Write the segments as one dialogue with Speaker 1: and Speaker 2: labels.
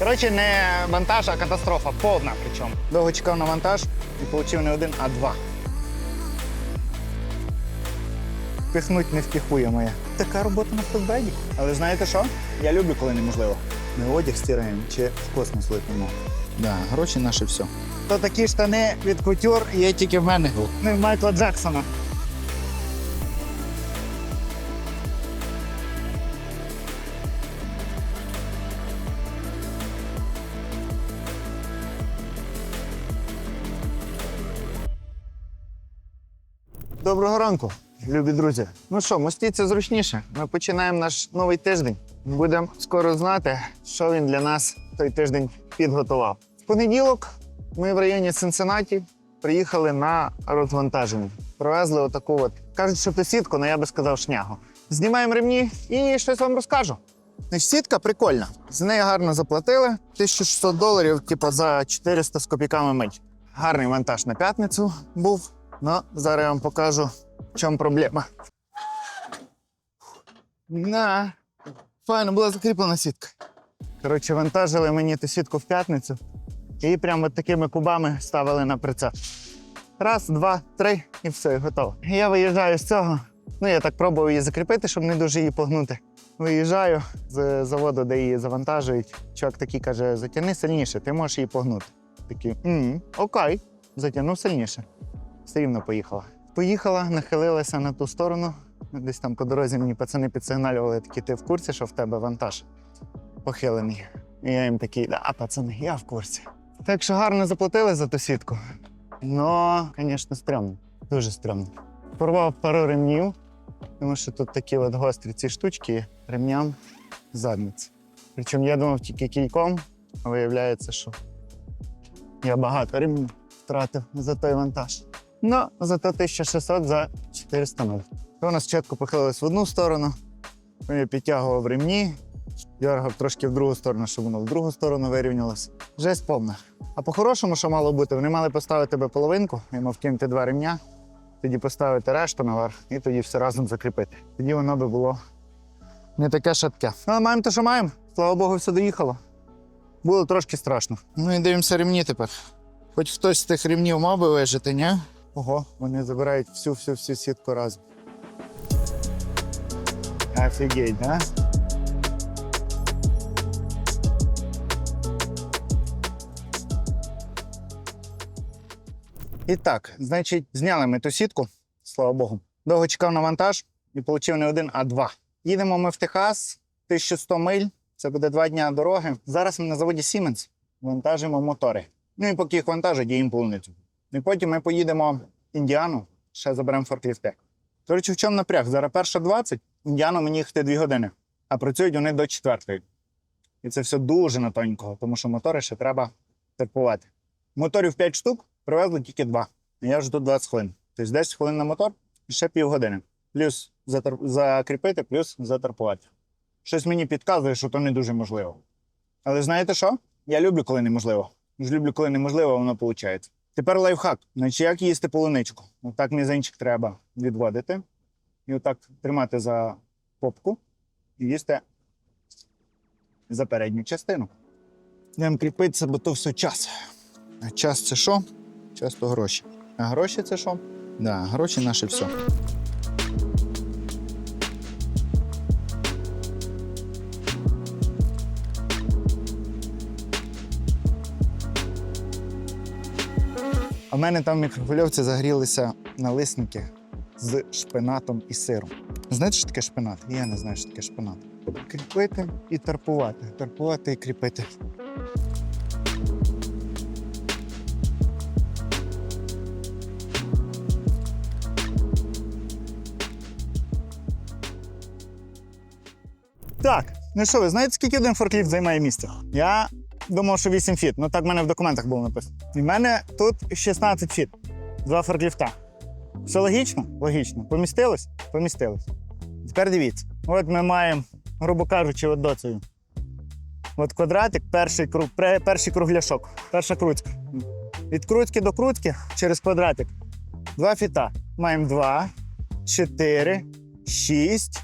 Speaker 1: Коротше, не вантаж, а катастрофа. Повна причому. Довго чекав на вантаж і отримав не один, а два. Пихнуть не впіхує моя. Така робота на футбеді. Але знаєте що? Я люблю, коли неможливо. Ми одяг стираємо чи в космос летимо. Да, гроші наше все. То такі штани від кутюр є тільки в мене. Не в Майкла Джексона. Доброго ранку, любі друзі. Ну що, мостіться зручніше. Ми починаємо наш новий тиждень. Будемо скоро знати, що він для нас той тиждень підготував. В понеділок ми в районі Сенсенаті приїхали на розвантаження. Привезли отаку от. Кажуть, що це сітку, але я би сказав шнягу. Знімаємо ремні і щось вам розкажу. Сітка прикольна. За неї гарно заплатили. 1600 доларів, типу, за 400 з копійками мить. Гарний вантаж на п'ятницю був. Ну, зараз я вам покажу, в чому проблема. На. Файно була закріплена сітка. Коротше, вантажили мені ту сітку в п'ятницю і прямо такими кубами ставили на прицеп. Раз, два, три, і все, і готово. Я виїжджаю з цього. Ну, я так пробував її закріпити, щоб не дуже її погнути. Виїжджаю з заводу, де її завантажують. Чувак такий каже: затягни сильніше, ти можеш її погнути. Такий, «М, окей, затягнув сильніше. Все рівно поїхала. Поїхала, нахилилася на ту сторону. Десь там по дорозі мені пацани підсигналювали, такі ти в курсі, що в тебе вантаж похилений. І я їм такий, да, пацани, я в курсі. Так що гарно заплатили за ту сітку. Ну, звісно, стрьомно. Дуже стрьомно. Порвав пару ремнів, тому що тут такі от гострі ці штучки ремням задниці. Причому я думав тільки кійком, а виявляється, що я багато ремнів втратив за той вантаж. Ну, зато 1600 за 400 миль. То у нас спочатку похилилось в одну сторону, я підтягував ремні, дергав трошки в другу сторону, щоб воно в другу сторону вирівнялося. Жесть повна. А по-хорошому, що мало бути, вони мали поставити би половинку, я мав кинути два ремня, тоді поставити решту наверх і тоді все разом закріпити. Тоді воно би було не таке шатке. Але маємо те, що маємо. Слава Богу, все доїхало. Було трошки страшно. Ну і дивимося ремні тепер. Хоч хтось з тих ремнів мав би вижити, ні? Ого, вони забирають всю-всю-всю сітку разом. Офігеть, да? І так, значить, зняли ми ту сітку, слава Богу. Довго чекав на вантаж і отримав не один, а два. Їдемо ми в Техас, 1100 миль. Це буде два дні дороги. Зараз ми на заводі Siemens вантажимо мотори. Ну і поки їх вантажать, їм полуницю. І потім ми поїдемо в Індіану, ще заберемо форкліфти. До речі, в чому напряг? Зараз перша 20, Індіану мені їхати 2 години, а працюють вони до четвертої. І це все дуже на тоненького, тому що мотори ще треба терпувати. Моторів 5 штук, привезли тільки 2. Я вже тут 20 хвилин. Тобто 10 хвилин на мотор і ще півгодини. Плюс закріпити, плюс затерпувати. Щось мені підказує, що то не дуже можливо. Але знаєте що? Я люблю, коли неможливо. Ж люблю, коли неможливо, воно виходить. Тепер лайфхак. Значить, як їсти полуничку? Отак мізинчик треба відводити. І отак тримати за попку і їсти за передню частину. Йдемо кріпитися, бо то все час. А час це що? Час то гроші. А гроші це що? Да, гроші наше все. Мене там в мікрохвильовці загрілися налисники з шпинатом і сиром. Знаєте, що таке шпинат? Я не знаю, що таке шпинат. Кріпити і тарпувати. Тарпувати і кріпити. Так, ну що, ви знаєте, скільки один форкліфт займає місця? Я думав, що 8 фіт. Ну так в мене в документах було написано. І в мене тут 16 фіт. Два форкліфта. Все логічно? Логічно. Помістилось? Помістилось. Тепер дивіться. От ми маємо, грубо кажучи, от доцею. От квадратик, перший круг, перший кругляшок, перша крутка. Від крутки до крутки через квадратик. Два фіта. Маємо два, чотири, шість,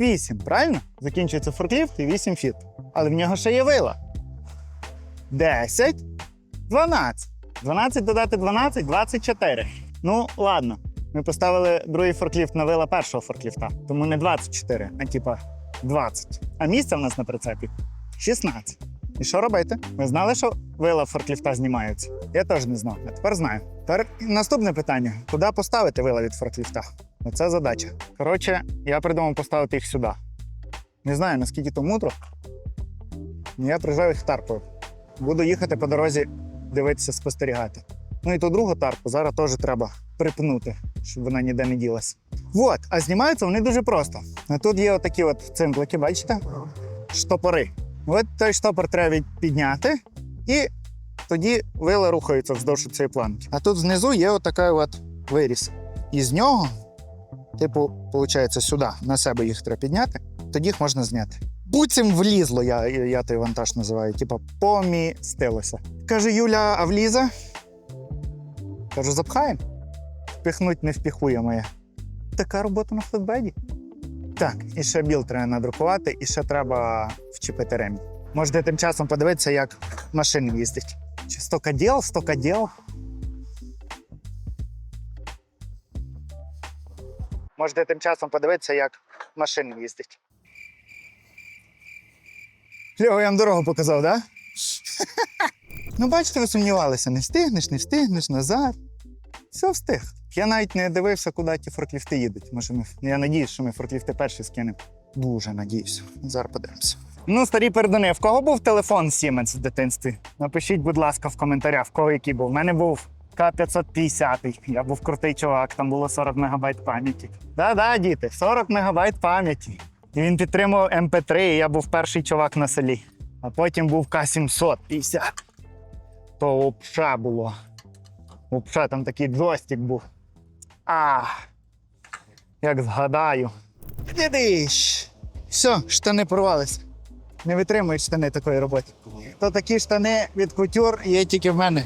Speaker 1: вісім. Правильно? Закінчується форкліфт і вісім фіт. Але в нього ще є вила. 10, 12. 12 додати 12, 24. Ну, ладно. Ми поставили другий форкліфт на вила першого форкліфта, тому не 24, а типа 20. А місця в нас на прицепі 16. І що робити? Ви знали, що вила форкліфта знімаються? Я теж не знав, а тепер знаю. Тепер наступне питання: куди поставити вила від форкліфта? Оце задача. Коротше, я придумав поставити їх сюди. Не знаю, наскільки то мудро. Я приїжджаю їх тарпою. Буду їхати по дорозі, дивитися, спостерігати. Ну і ту другу тарпу зараз теж треба припнути, щоб вона ніде не ділася. От, а знімаються вони дуже просто. Тут є отакі от цимплики, бачите? Штопори. От той штопор треба підняти, і тоді вила рухаються вздовж цієї планки. А тут знизу є отака от виріс. І з нього, типу, виходить, сюди на себе їх треба підняти, тоді їх можна зняти. Буцім влізло, я, я той вантаж називаю, типу, помістилося. Каже Юля, а влізе? Кажу, запхаємо. Впихнуть не впіхує моє. Така робота на флетбеді. Так, і ще біл треба надрукувати, і ще треба вчепити ремінь. Можете тим часом подивитися, як машини їздять. Чи стока діл, стока діл. Можете тим часом подивитися, як машини їздять. Лього, я вам дорогу показав, так? Да? ну, бачите, ви сумнівалися, не встигнеш, не встигнеш назад. Все встиг. Я навіть не дивився, куди ті форкліфти їдуть. Може, ми... Я надіюсь, що ми форкліфти перші скинемо. Дуже надіюся. Зараз подивимося. Ну, старі пердони, в кого був телефон Siemens в дитинстві? Напишіть, будь ласка, в коментарях, в кого який був. У мене був К550. Я був крутий чувак, там було 40 мегабайт пам'яті. Да-да, діти, 40 мегабайт пам'яті. Він підтримував MP3, і я був перший чувак на селі. А потім був К750. То взагалі було. Взагалі там такий джойстик був. А, як згадаю. Дидиш! Все, штани порвалися. Не витримують штани такої роботи. То такі штани від кутюр є тільки в мене.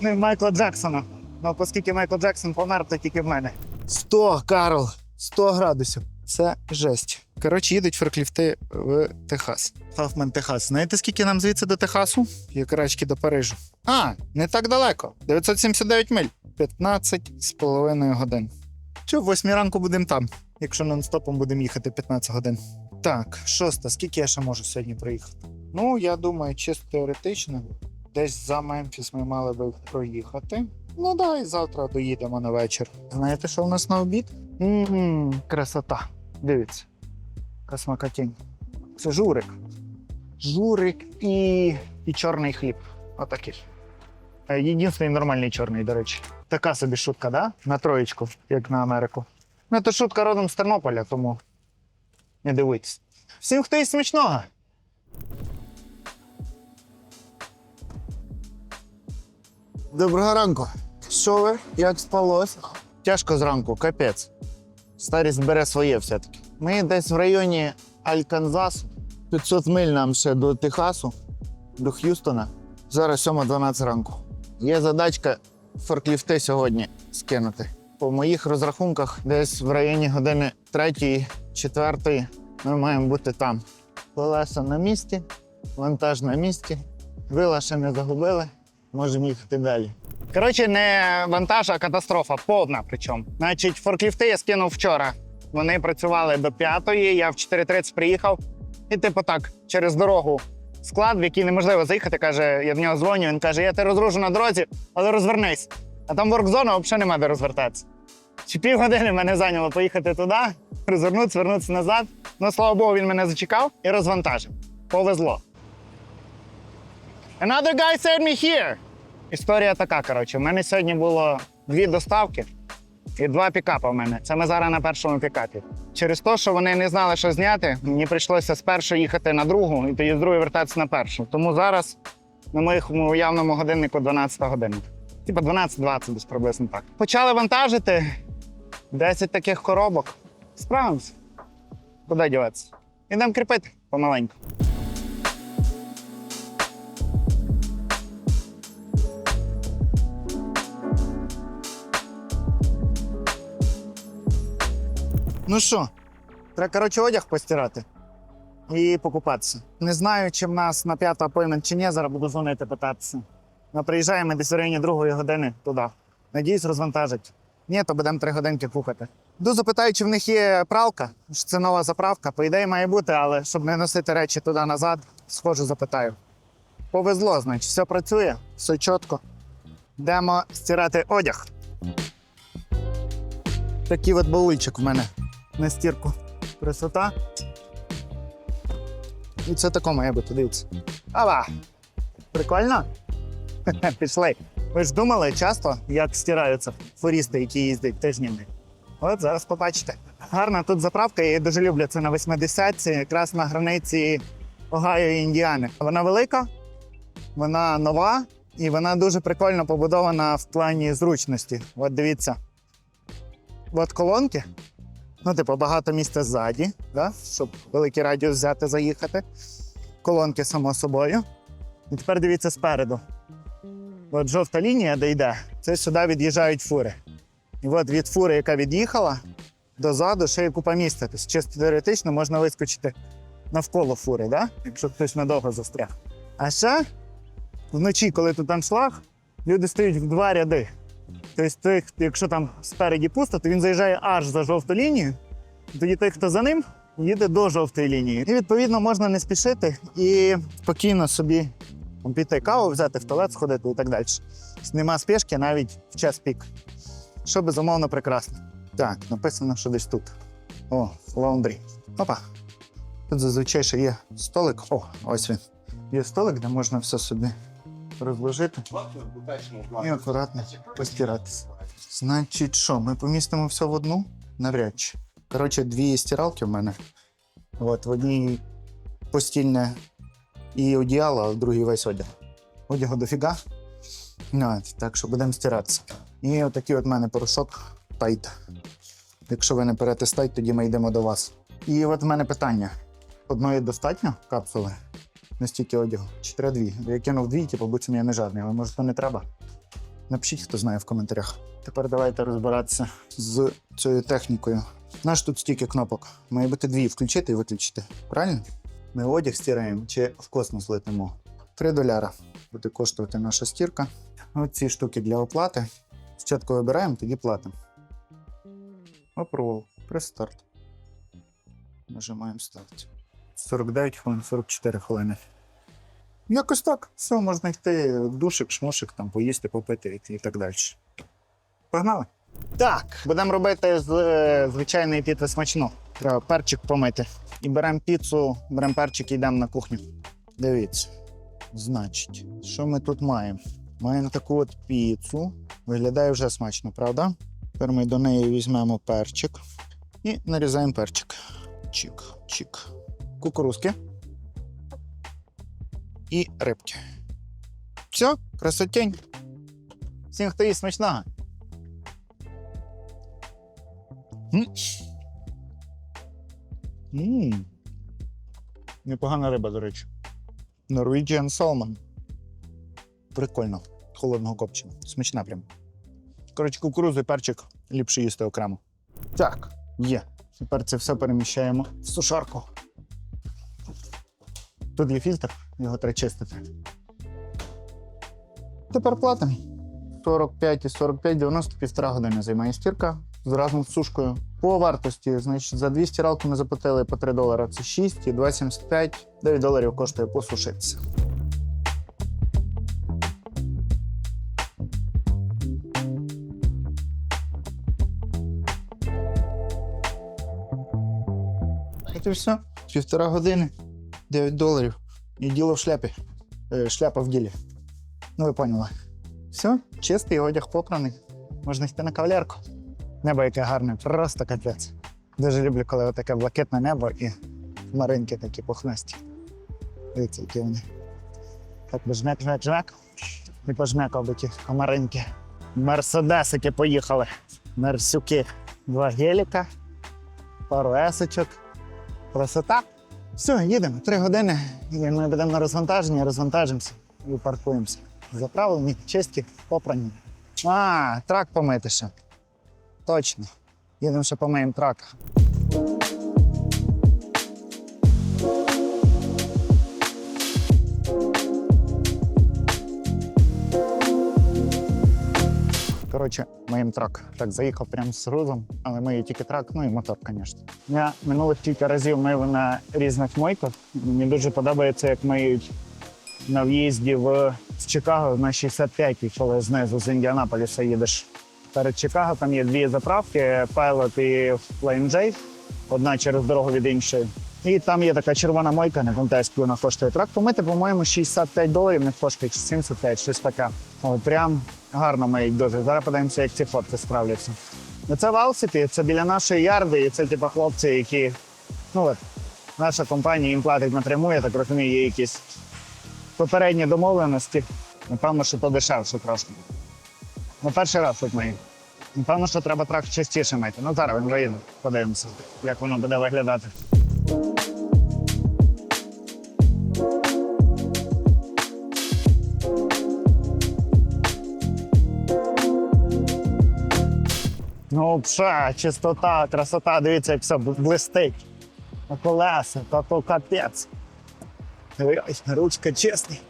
Speaker 1: Ну і в Майкла Джексона. Ну, оскільки Майкл Джексон помер, то тільки в мене. 100, Карл! 100 градусів. Це жесть. Коротше, їдуть форкліфти в Техас. Хафман, Техас. Знаєте, скільки нам звідси до Техасу? Як рачки до Парижу. А, не так далеко. 979 миль. 15 з половиною годин. Чи в 8 ранку будемо там, якщо нон-стопом будемо їхати 15 годин. Так, шоста. Скільки я ще можу сьогодні проїхати? Ну, я думаю, чисто теоретично. Десь за Мемфіс ми мали би проїхати. Ну да, і завтра доїдемо на вечір. Знаєте, що у нас на обід? Ммм, красота. Дивіться. Космакатінь. Це журик. Журик і, і чорний хліб. Отакий. Е, Єдиний нормальний чорний, до речі. Така собі шутка, да? На троєчку, як на Америку. Ну, це шутка родом з Тернополя, тому не дивитесь. Всім, хто їсть смачного. Доброго ранку. Що ви? Як спалось? Тяжко зранку, капець. Старість бере своє все-таки. Ми десь в районі Альканзасу. 500 миль нам ще до Техасу, до Х'юстона. Зараз 7.12 ранку. Є задачка форкліфти сьогодні скинути. По моїх розрахунках, десь в районі години 3 4 ми маємо бути там. Колеса на місці, вантаж на місці. Вила ще не загубили, можемо їхати далі. Коротше, не вантаж, а катастрофа, повна причому. Значить, форкліфти я скинув вчора. Вони працювали до п'ятої, я в 4.30 приїхав. І, типу, так, через дорогу склад, в який неможливо заїхати, каже, я в нього дзвоню. Він каже: я тебе розгружу на дорозі, але розвернись. А там воркзона взагалі нема де розвертатися. Чи півгодини мене зайняло поїхати туди, розвернутися, вернутися назад. Ну, слава Богу, він мене зачекав і розвантажив. Повезло. Another guy sent me here. Історія така, коротше. У мене сьогодні було дві доставки і два пікапи в мене. Це ми зараз на першому пікапі. Через те, що вони не знали, що зняти, мені прийшлося з першої їхати на другу і тоді з другої вертатися на першу. Тому зараз на моєму уявному годиннику 12 година. Типа 12-20 десь приблизно так. Почали вантажити 10 таких коробок. Справимося. Куди діватися? Ідемо кріпити помаленьку. Ну що, треба, коротше, одяг постирати. і покупатися. Не знаю, чи в нас на п'яту апоймент чи ні, зараз буду дзвонити питатися. Ми приїжджаємо десь в районі другої години туди. Надіюсь, розвантажать. Ні, то будемо три годинки купити. Йду запитаю, чи в них є пралка. що Це нова заправка. По ідеї має бути, але щоб не носити речі туди назад, схожу, запитаю. Повезло, значить, все працює, все чітко. Йдемо стирати одяг. Такий от баульчик в мене на стірку. Красота. І це тако має бути, дивіться. Ава! Прикольно? Пішли. Ви ж думали часто, як стираються фурісти, які їздять тижнями? От зараз побачите. Гарна тут заправка, я її дуже люблю. Це на 80-ці, якраз на границі Огайо і Індіани. Вона велика, вона нова і вона дуже прикольно побудована в плані зручності. От дивіться. От колонки. Ну, типу, багато місця ззаді, да? щоб великий радіус взяти, заїхати. Колонки, само собою. І тепер дивіться спереду. От жовта лінія, де йде, це сюди від'їжджають фури. І от від фури, яка від'їхала, дозаду ще є купа місця. Тобто, чисто теоретично можна вискочити навколо фури, да? якщо хтось надовго застряг. А ще вночі, коли тут аншлаг, люди стоять в два ряди. Тобто, той, якщо там спереді пусто, то він заїжджає аж за жовту лінію. Тоді той, хто за ним, їде до жовтої лінії. І відповідно можна не спішити і спокійно собі піти каву, взяти в туалет, сходити і так далі. Нема спішки навіть в час пік. Що безумовно прекрасно. Так, написано, що десь тут. О, лаундрі. Опа. Тут зазвичай ще є столик. О, ось він. Є столик, де можна все собі розложити і акуратно постиратися. Значить, що, ми помістимо все в одну? Навряд чи. Коротше, дві стиралки в мене. От, в одній постільне і одіяло, а в другій весь одяг. Одягу дофіга. От, так що будемо стиратися. І отакий от мене порошок тайт. Якщо ви не тайт, тоді ми йдемо до вас. І от в мене питання: одної достатньо капсули на стільки одягу? Чи треба дві? Я кинув дві, типу, буцім я не жадний, але може то не треба. Напишіть, хто знає в коментарях. Тепер давайте розбиратися з цією технікою. Наш тут стільки кнопок. Має бути дві включити і виключити. Правильно? Ми одяг стираємо чи в космос летимо. 3 доляра буде коштувати наша стірка. Оці штуки для оплати. Спочатку вибираємо, тоді платимо. Апрувал. Прес-старт. Нажимаємо старт. 49 хвилин, 44 хвилини. Якось так. Все, можна йти душик, шмошик, там поїсти, попити і, так далі. Погнали. Так, будемо робити з е, звичайної піти смачну. Треба перчик помити. І беремо піцу, беремо перчик і йдемо на кухню. Дивіться. Значить, що ми тут маємо? Маємо таку от піцу. Виглядає вже смачно, правда? Тепер ми до неї візьмемо перчик і нарізаємо перчик. Чик, чик. Кукурузки. І рибки. Все, красотень. Всім, хто їсть смачного. М. М. Непогана риба, до речі. Norwegian Salmon. Прикольно. Холодного копчення. Смачна прям. Коротше, кукурузу і перчик ліпше їсти окремо. Так, є. Тепер це все переміщаємо в сушарку. Тут є фільтр, його треба чистити. Тепер платимо. 45 і 45, 90, півтора години займає стірка з разом з сушкою. По вартості, значить, за дві стиралки ми заплатили по 3 долари. Це 6 і 2,75. 9 доларів коштує посушитися. От і все. Півтора години, 9 доларів. І діло в шляпі. Е, шляпа в ділі. Ну, ви поняли. Все, чистий одяг попраний. Можна йти на кавалерку. Небо яке гарне, просто капець. Дуже люблю, коли таке блакитне небо і хмаринки такі пухнасті. Дивіться, які вони. Так би жмек, жмек, жмек. І пожмекав би ті комаринки. Мерседесики поїхали. Мерсюки. Два геліка, пару есочок. Красота. Все, їдемо. Три години. І ми будемо на розвантаженні, розвантажимося і паркуємося. Заправлені, чисті, попрані. А, трак помити ще. Точно. Їдемо ще помиємо трака. Коротше, моїм трак. Так, заїхав прямо з грузом, але мию тільки трак, ну і мотор, звісно. Я минулих кілька разів мив на різних мойках. Мені дуже подобається, як миють на в'їзді в, в Чикаго на 65-й, коли знизу з Індіанаполіса їдеш. Перед Чикаго там є дві заправки: Pilot і Flame J, одна через дорогу від іншої. І там є така червона мойка, не пам'ятаю, скільки вона коштує. Трак помити, по-моєму, 65 доларів, не коштує чи 75, щось таке. О, прям гарно миють дуже. Зараз подивимося, як ці хлопці справляться. Ну, Це Валсіті, це біля нашої ярди, і це типу хлопці, які. Ну от, наша компанія їм платить напряму, я так розумію, є якісь попередні домовленості. Напевно, що то дешевше трошки. Ну, перший раз тут мию. Напевно, що треба трак частіше мити. Ну зараз він вже. Подивимося, як воно буде виглядати. Пша, чистота, красота, дивіться, як все блистить. На колеса, та то капець. Ручка чесний.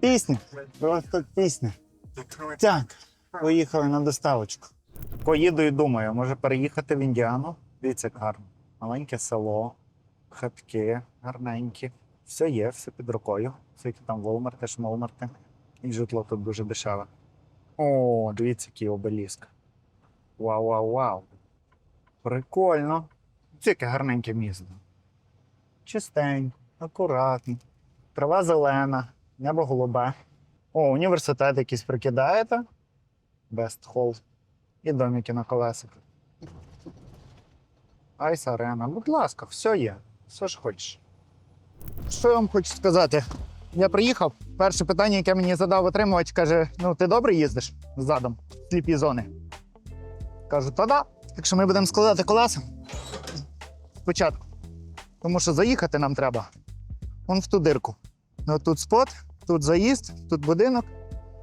Speaker 1: Пісня. Просто пісня. Так, поїхали на доставочку. Поїду і думаю, може переїхати в Індіану. Дивіться, як гарно. Маленьке село, хатки гарненькі. Все є, все під рукою. Всякі там волмарти, шмолмарти. І житло тут дуже дешеве. О, дивіться, який обеліск. Вау, вау, вау. Прикольно. Тільки гарненьке місто. Чистенько, акуратно. Трава зелена, небо голубе. О, університет якийсь прикидаєте. Best Hall. І домики на колесиках. Айс арена. Будь ласка, все є. Все ж хочеш. Що я вам хочу сказати? Я приїхав. Перше питання, яке мені задав отримувач, каже: ну ти добре їздиш задом в сліпі зони? Кажу, та да. Так що ми будемо складати колеса спочатку. Тому що заїхати нам треба. Вон в ту дирку. Ну, тут спот, тут заїзд, тут будинок,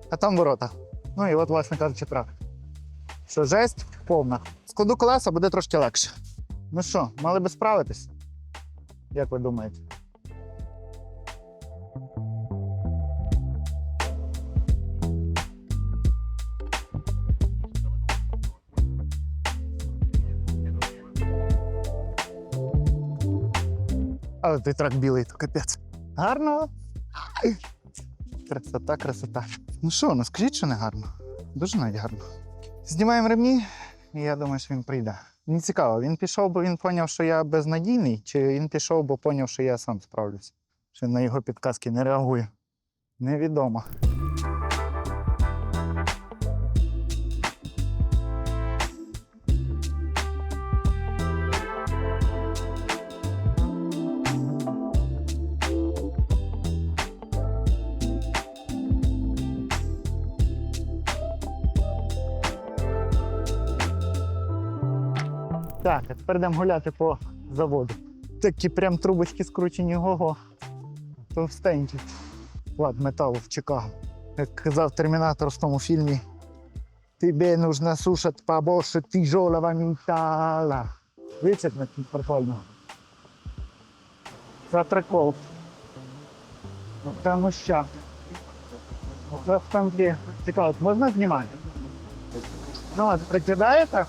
Speaker 1: а там ворота. Ну і от, власне кажучи, трак. Що жесть повна. Складу колеса, буде трошки легше. Ну що, мали би справитись? Як ви думаєте? Але той трак білий, то капець. Гарно. Красота, красота. Ну що, ну скажіть, що не гарно. Дуже навіть гарно. Знімаємо ремні, і я думаю, що він прийде. Мені цікаво, він пішов, бо він зрозумів, що я безнадійний, чи він пішов, бо зрозумів, що я сам справлюсь. Що на його підказки не реагує. Невідомо. Так, а тепер йдемо гуляти по заводу. Такі прям трубочки скручені, ого. Товстенькі. Склад металу в Чикаго. Як казав термінатор в тому фільмі. Тебе нужно сушать побольше тяжелого металла. Дивіться, як тут прикольно. Це прикол. Там що? Це там є. Цікаво, можна знімати? Ну от, прикидаєте?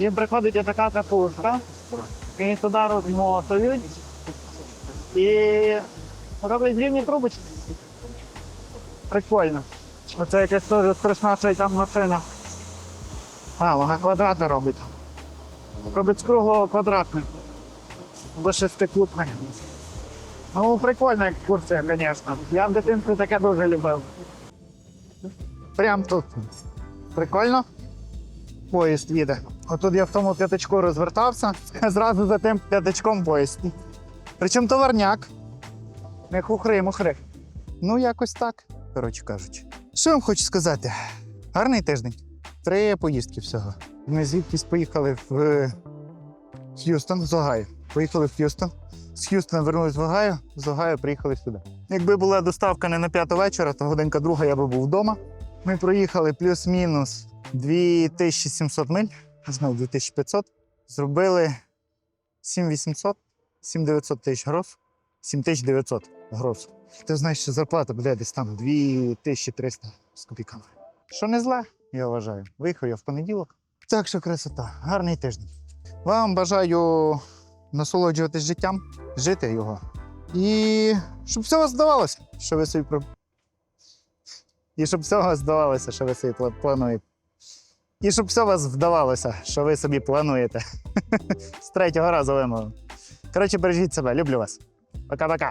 Speaker 1: Їм приходить така капуста, і туди розмотують і роблять рівні трубочки. Прикольно. Оце якась теж страшна цей там машина. А, вона квадрати робить. Робить з круглого квадратне. До шестикутне. Ну, прикольна екскурсія, звісно. Я в дитинстві таке дуже любив. Прям тут. Прикольно? Поїзд їде. Отут я в тому п'ятачку розвертався, зразу за тим п'ятачком поїзд. Причому товарняк. Не хухри, мухри. Ну, якось так, коротше кажучи. Що вам хочу сказати? Гарний тиждень. Три поїздки всього. Ми звідкись поїхали в Х'юстон з Огайо. Поїхали в Х'юстон. З Х'юстона вернулись в Огайо, з Огайо приїхали сюди. Якби була доставка не на п'яту вечора, то годинка друга я би був вдома. Ми проїхали плюс-мінус 2700 миль, знову 2500. Зробили 7800, 7900 тисяч гроз, 7900 гроз. Ти знаєш, що зарплата буде десь там 2300 з копійками. Що не зле, я вважаю. Виїхав я в понеділок. Так що красота, гарний тиждень. Вам бажаю насолоджуватись життям, жити його. І щоб все здавалося, що ви собі І щоб все здавалося, що ви собі пла- плануєте. І щоб все у вас вдавалося, що ви собі плануєте. З третього разу вимовив. Коротше, бережіть себе, люблю вас. Пока-пока.